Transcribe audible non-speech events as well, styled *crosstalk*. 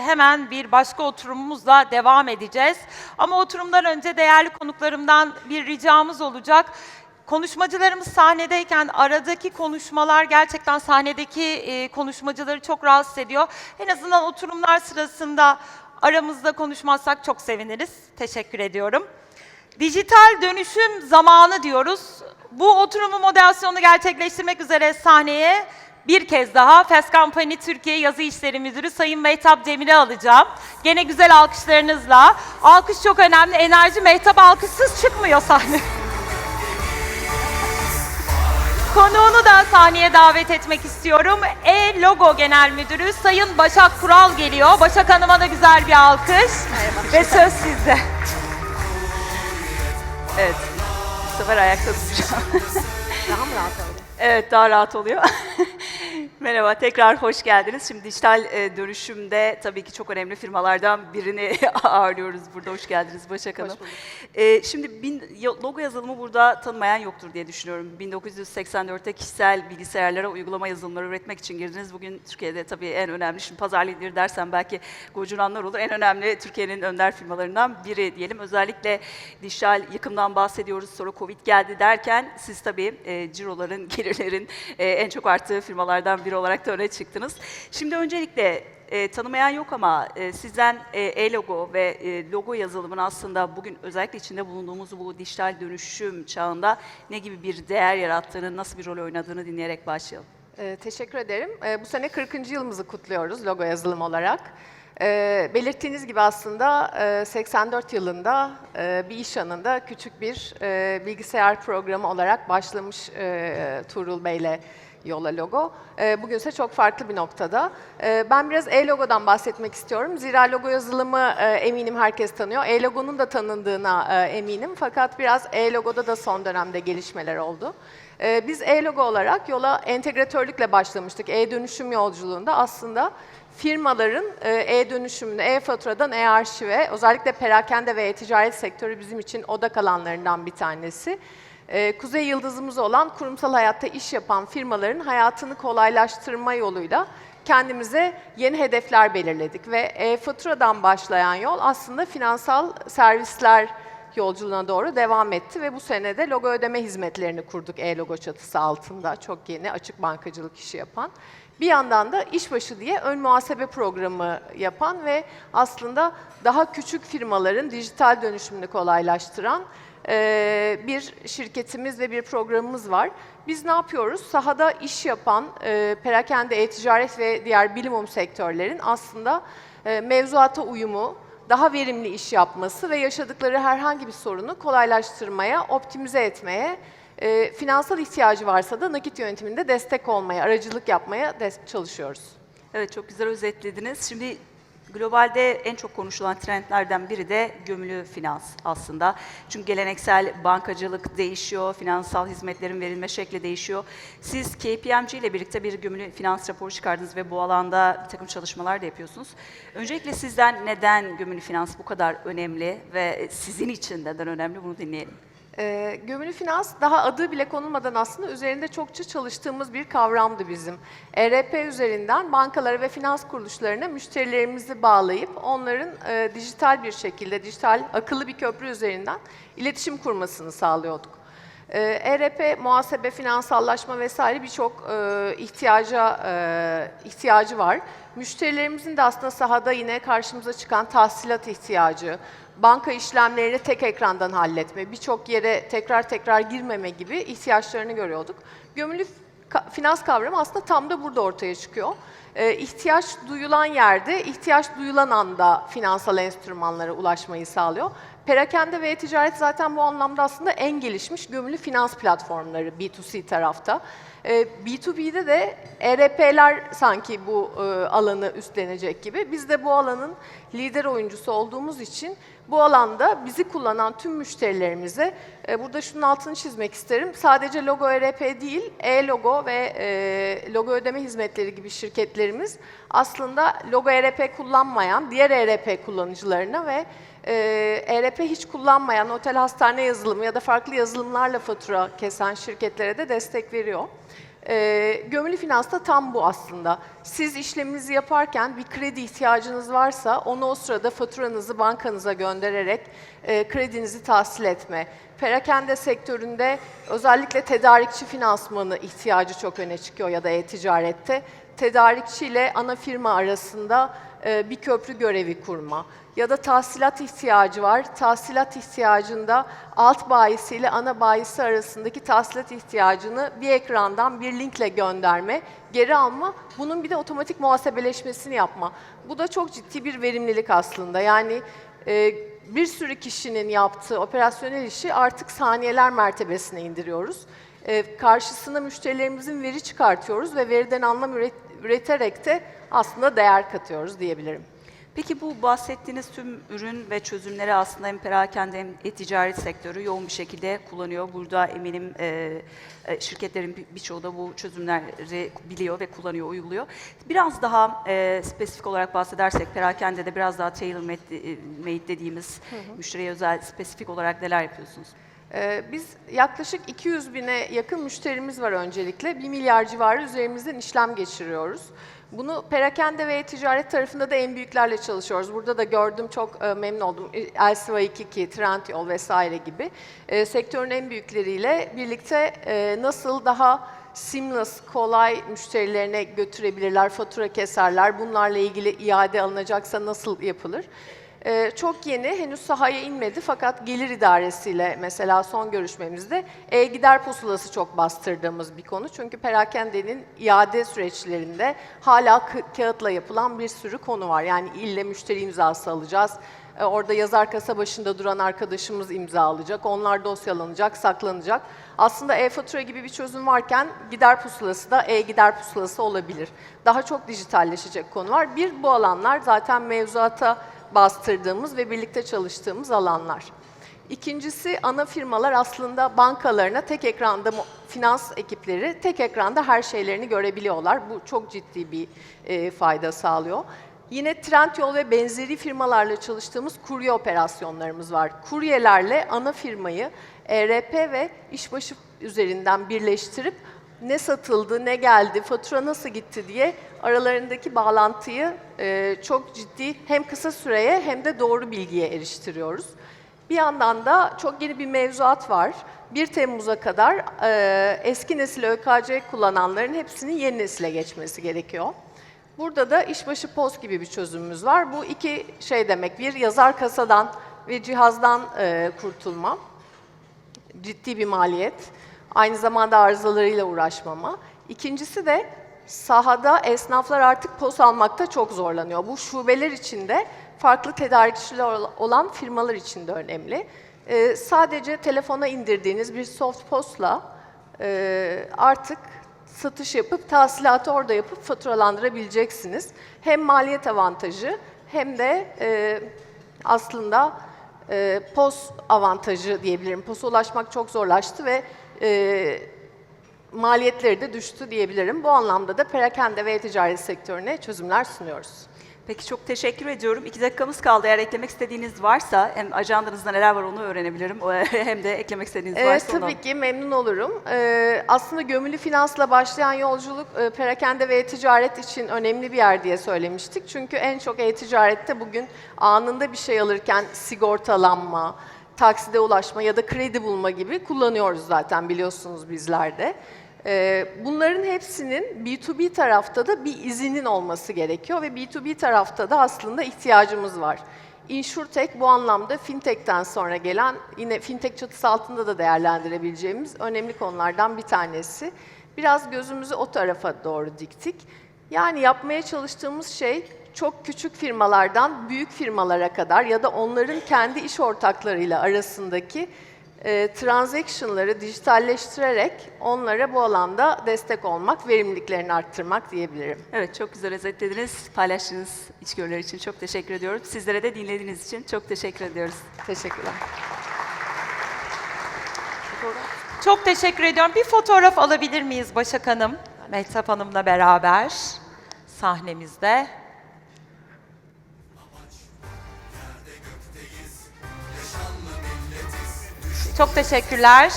Hemen bir başka oturumumuzla devam edeceğiz. Ama oturumdan önce değerli konuklarımdan bir ricamız olacak. Konuşmacılarımız sahnedeyken aradaki konuşmalar gerçekten sahnedeki e, konuşmacıları çok rahatsız ediyor. En azından oturumlar sırasında aramızda konuşmazsak çok seviniriz. Teşekkür ediyorum. Dijital dönüşüm zamanı diyoruz. Bu oturumu moderasyonu gerçekleştirmek üzere sahneye bir kez daha Fast Company Türkiye Yazı İşleri Müdürü Sayın Mehtap Demir'i alacağım. Gene güzel alkışlarınızla. Alkış çok önemli. Enerji Mehtap alkışsız çıkmıyor sahne. *laughs* Konuğunu da sahneye davet etmek istiyorum. E-Logo Genel Müdürü Sayın Başak Kural geliyor. Başak Hanım'a da güzel bir alkış. Ve söz sizde. Evet. Bu sefer ayakta tutacağım. *laughs* Daha mı rahat öyle? evet daha rahat oluyor. *laughs* Merhaba, tekrar hoş geldiniz. Şimdi dijital e, dönüşümde tabii ki çok önemli firmalardan birini *laughs* ağırlıyoruz burada. Hoş geldiniz Başak Hanım. bulduk. E, şimdi bin, logo yazılımı burada tanımayan yoktur diye düşünüyorum. 1984'te kişisel bilgisayarlara uygulama yazılımları üretmek için girdiniz. Bugün Türkiye'de tabii en önemli, şimdi pazar lideri dersem belki gocunanlar olur. En önemli Türkiye'nin önder firmalarından biri diyelim. Özellikle dijital yıkımdan bahsediyoruz. Sonra Covid geldi derken siz tabii e, ciroların, gelirlerin e, en çok arttığı firmalardan biri olarak da öne çıktınız. Şimdi öncelikle e, tanımayan yok ama e, sizden e, e-logo ve e, logo yazılımın aslında bugün özellikle içinde bulunduğumuz bu dijital dönüşüm çağında ne gibi bir değer yarattığını, nasıl bir rol oynadığını dinleyerek başlayalım. Ee, teşekkür ederim. Ee, bu sene 40. yılımızı kutluyoruz logo yazılım olarak. Ee, belirttiğiniz gibi aslında e, 84 yılında e, bir iş anında küçük bir e, bilgisayar programı olarak başlamış e, Tuğrul Bey'le yola logo. E, bugün ise çok farklı bir noktada. E, ben biraz e-logodan bahsetmek istiyorum. Zira logo yazılımı e, eminim herkes tanıyor. E-logonun da tanındığına e, eminim. Fakat biraz e-logoda da son dönemde gelişmeler oldu. Ee, Biz e-logo olarak yola entegratörlükle başlamıştık. E-dönüşüm yolculuğunda aslında firmaların e, e-dönüşümünü e-faturadan e-arşive, özellikle perakende ve e-ticaret sektörü bizim için odak alanlarından bir tanesi. Ee, Kuzey yıldızımız olan kurumsal hayatta iş yapan firmaların hayatını kolaylaştırma yoluyla kendimize yeni hedefler belirledik ve e-faturadan başlayan yol aslında finansal servisler yolculuğuna doğru devam etti ve bu sene de logo ödeme hizmetlerini kurduk e-logo çatısı altında. Çok yeni açık bankacılık işi yapan. Bir yandan da işbaşı diye ön muhasebe programı yapan ve aslında daha küçük firmaların dijital dönüşümünü kolaylaştıran eee, bir şirketimiz ve bir programımız var. Biz ne yapıyoruz? Sahada iş yapan eee perakende, e-ticaret ve diğer bilimum sektörlerin aslında eee, mevzuata uyumu, daha verimli iş yapması ve yaşadıkları herhangi bir sorunu kolaylaştırmaya, optimize etmeye, e, finansal ihtiyacı varsa da nakit yönetiminde destek olmaya, aracılık yapmaya çalışıyoruz. Evet çok güzel özetlediniz. Şimdi globalde en çok konuşulan trendlerden biri de gömülü finans aslında. Çünkü geleneksel bankacılık değişiyor, finansal hizmetlerin verilme şekli değişiyor. Siz KPMG ile birlikte bir gömülü finans raporu çıkardınız ve bu alanda bir takım çalışmalar da yapıyorsunuz. Öncelikle sizden neden gömülü finans bu kadar önemli ve sizin için neden önemli bunu dinleyelim. E, gömülü finans daha adı bile konulmadan aslında üzerinde çokça çalıştığımız bir kavramdı bizim. ERP üzerinden bankalara ve finans kuruluşlarına müşterilerimizi bağlayıp onların e, dijital bir şekilde, dijital akıllı bir köprü üzerinden iletişim kurmasını sağlıyorduk. E, ERP, muhasebe, finansallaşma vesaire birçok e, ihtiyaca e, ihtiyacı var. Müşterilerimizin de aslında sahada yine karşımıza çıkan tahsilat ihtiyacı, banka işlemlerini tek ekrandan halletme, birçok yere tekrar tekrar girmeme gibi ihtiyaçlarını görüyorduk. Gömülü finans kavramı aslında tam da burada ortaya çıkıyor. Ee, ihtiyaç duyulan yerde, ihtiyaç duyulan anda finansal enstrümanlara ulaşmayı sağlıyor. Perakende ve ticaret zaten bu anlamda aslında en gelişmiş gömülü finans platformları B2C tarafta. Ee, B2B'de de ERP'ler sanki bu e, alanı üstlenecek gibi. Biz de bu alanın lider oyuncusu olduğumuz için bu alanda bizi kullanan tüm müşterilerimize, e, burada şunun altını çizmek isterim. Sadece logo ERP değil, e-logo ve e, logo ödeme hizmetleri gibi şirketlerimiz aslında logo ERP kullanmayan diğer ERP kullanıcılarına ve e, ERP hiç kullanmayan otel hastane yazılımı ya da farklı yazılımlarla fatura kesen şirketlere de destek veriyor. Ee, gömülü finans da tam bu aslında. Siz işleminizi yaparken bir kredi ihtiyacınız varsa onu o sırada faturanızı bankanıza göndererek e, kredinizi tahsil etme. Perakende sektöründe özellikle tedarikçi finansmanı ihtiyacı çok öne çıkıyor ya da e-ticarette. Tedarikçi ile ana firma arasında e, bir köprü görevi kurma ya da tahsilat ihtiyacı var. Tahsilat ihtiyacında alt bayisi ile ana bayisi arasındaki tahsilat ihtiyacını bir ekrandan bir linkle gönderme, geri alma, bunun bir de otomatik muhasebeleşmesini yapma. Bu da çok ciddi bir verimlilik aslında. Yani e, bir sürü kişinin yaptığı operasyonel işi artık saniyeler mertebesine indiriyoruz. E, karşısına müşterilerimizin veri çıkartıyoruz ve veriden anlam üret- üreterek de aslında değer katıyoruz diyebilirim. Peki bu bahsettiğiniz tüm ürün ve çözümleri aslında hem perakende hem e-ticaret sektörü yoğun bir şekilde kullanıyor. Burada eminim e, e, şirketlerin bir- birçoğu da bu çözümleri biliyor ve kullanıyor, uyguluyor. Biraz daha e, spesifik olarak bahsedersek perakende de biraz daha tailor-made e, made dediğimiz müşteriye özel spesifik olarak neler yapıyorsunuz? Ee, Biz yaklaşık 200 bine yakın müşterimiz var öncelikle. 1 milyar civarı üzerimizden işlem geçiriyoruz. Bunu perakende ve ticaret tarafında da en büyüklerle çalışıyoruz. Burada da gördüm, çok e, memnun oldum. Elsiva 22, Trendyol vesaire gibi. E, sektörün en büyükleriyle birlikte e, nasıl daha seamless, kolay müşterilerine götürebilirler, fatura keserler, bunlarla ilgili iade alınacaksa nasıl yapılır? Ee, çok yeni, henüz sahaya inmedi fakat gelir idaresiyle mesela son görüşmemizde e-gider pusulası çok bastırdığımız bir konu. Çünkü perakendenin iade süreçlerinde hala kağıtla yapılan bir sürü konu var. Yani ille müşteri imzası alacağız. Ee, Orada yazar kasa başında duran arkadaşımız imza alacak. Onlar dosyalanacak, saklanacak. Aslında e-fatura gibi bir çözüm varken gider pusulası da e-gider pusulası olabilir. Daha çok dijitalleşecek konu var. Bir, bu alanlar zaten mevzuata bastırdığımız ve birlikte çalıştığımız alanlar. İkincisi ana firmalar aslında bankalarına tek ekranda finans ekipleri tek ekranda her şeylerini görebiliyorlar. Bu çok ciddi bir e, fayda sağlıyor. Yine Trendyol ve benzeri firmalarla çalıştığımız kurye operasyonlarımız var. Kuryelerle ana firmayı ERP ve işbaşı üzerinden birleştirip ne satıldı, ne geldi, fatura nasıl gitti diye aralarındaki bağlantıyı e, çok ciddi hem kısa süreye hem de doğru bilgiye eriştiriyoruz. Bir yandan da çok yeni bir mevzuat var. 1 Temmuz'a kadar e, eski nesil ÖKC kullananların hepsinin yeni nesile geçmesi gerekiyor. Burada da işbaşı post gibi bir çözümümüz var. Bu iki şey demek. Bir, yazar kasadan ve cihazdan e, kurtulma ciddi bir maliyet. Aynı zamanda arızalarıyla uğraşmama. İkincisi de sahada esnaflar artık pos almakta çok zorlanıyor. Bu şubeler içinde farklı tedarikçiler ol- olan firmalar için de önemli. Ee, sadece telefona indirdiğiniz bir soft postla e, artık satış yapıp tahsilatı orada yapıp faturalandırabileceksiniz. Hem maliyet avantajı hem de e, aslında e, POS avantajı diyebilirim. POS'a ulaşmak çok zorlaştı ve e, maliyetleri de düştü diyebilirim. Bu anlamda da perakende ve ticaret sektörüne çözümler sunuyoruz. Peki çok teşekkür ediyorum. İki dakikamız kaldı. Eğer eklemek istediğiniz varsa hem ajandanızda neler var onu öğrenebilirim. *laughs* hem de eklemek istediğiniz Ee, varsa onu. tabii ki memnun olurum. Ee, aslında gömülü finansla başlayan yolculuk e, perakende ve e-ticaret için önemli bir yer diye söylemiştik. Çünkü en çok e-ticarette bugün anında bir şey alırken sigortalanma, takside ulaşma ya da kredi bulma gibi kullanıyoruz zaten biliyorsunuz bizler de. Ee, Bunların hepsinin B2B tarafta da bir izinin olması gerekiyor ve B2B tarafta da aslında ihtiyacımız var. InsurTech bu anlamda FinTech'ten sonra gelen, yine FinTech çatısı altında da değerlendirebileceğimiz önemli konulardan bir tanesi. Biraz gözümüzü o tarafa doğru diktik. Yani yapmaya çalıştığımız şey çok küçük firmalardan büyük firmalara kadar ya da onların kendi iş ortaklarıyla arasındaki e, transaction'ları dijitalleştirerek onlara bu alanda destek olmak, verimliliklerini arttırmak diyebilirim. Evet çok güzel özetlediniz. Paylaştığınız içgörüler için çok teşekkür ediyorum. Sizlere de dinlediğiniz için çok teşekkür ediyoruz. Teşekkürler. Çok teşekkür ediyorum. Bir fotoğraf alabilir miyiz Başak Hanım? Mehtap Hanım'la beraber sahnemizde. Çok teşekkürler.